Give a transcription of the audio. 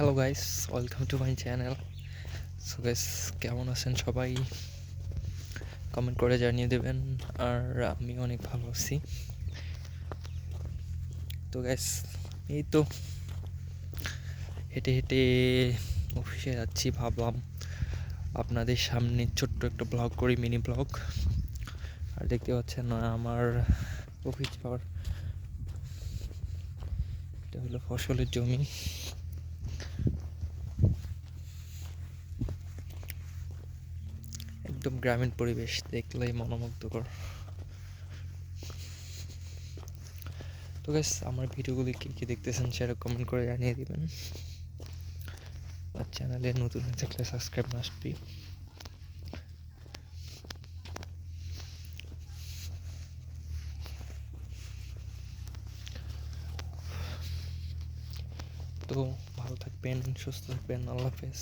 Hello guys welcome to my channel so guys কেমন আছেন সবাই? কমেন্ট করে জানিয়ে দেবেন, আর আমি অনেক ভালো আছি। তো গাইস এই তো হেঁটে হেঁটে অফিসে যাচ্ছি, ভাবলাম আপনাদের সামনে ছোট্ট একটা ব্লগ করি মিনি ব্লগ আর দেখতে পাচ্ছেন আমার অফিস যাওয়ার এটা হলো ফসলের জমি। একদম গ্রামীণ পরিবেশ দেখলেই মনোমুগ্ধকর। তো গাইস আমার ভিডিওগুলি কী কী দেখতেছেন সেটা কমেন্ট করে জানিয়ে দিবেন। আর চ্যানেলে নতুন হয়ে থাকলে সাবস্ক্রাইব মাস্ট বি তো ভালো থাকবেন, সুস্থ থাকবেন, আল্লাহ হাফেজ।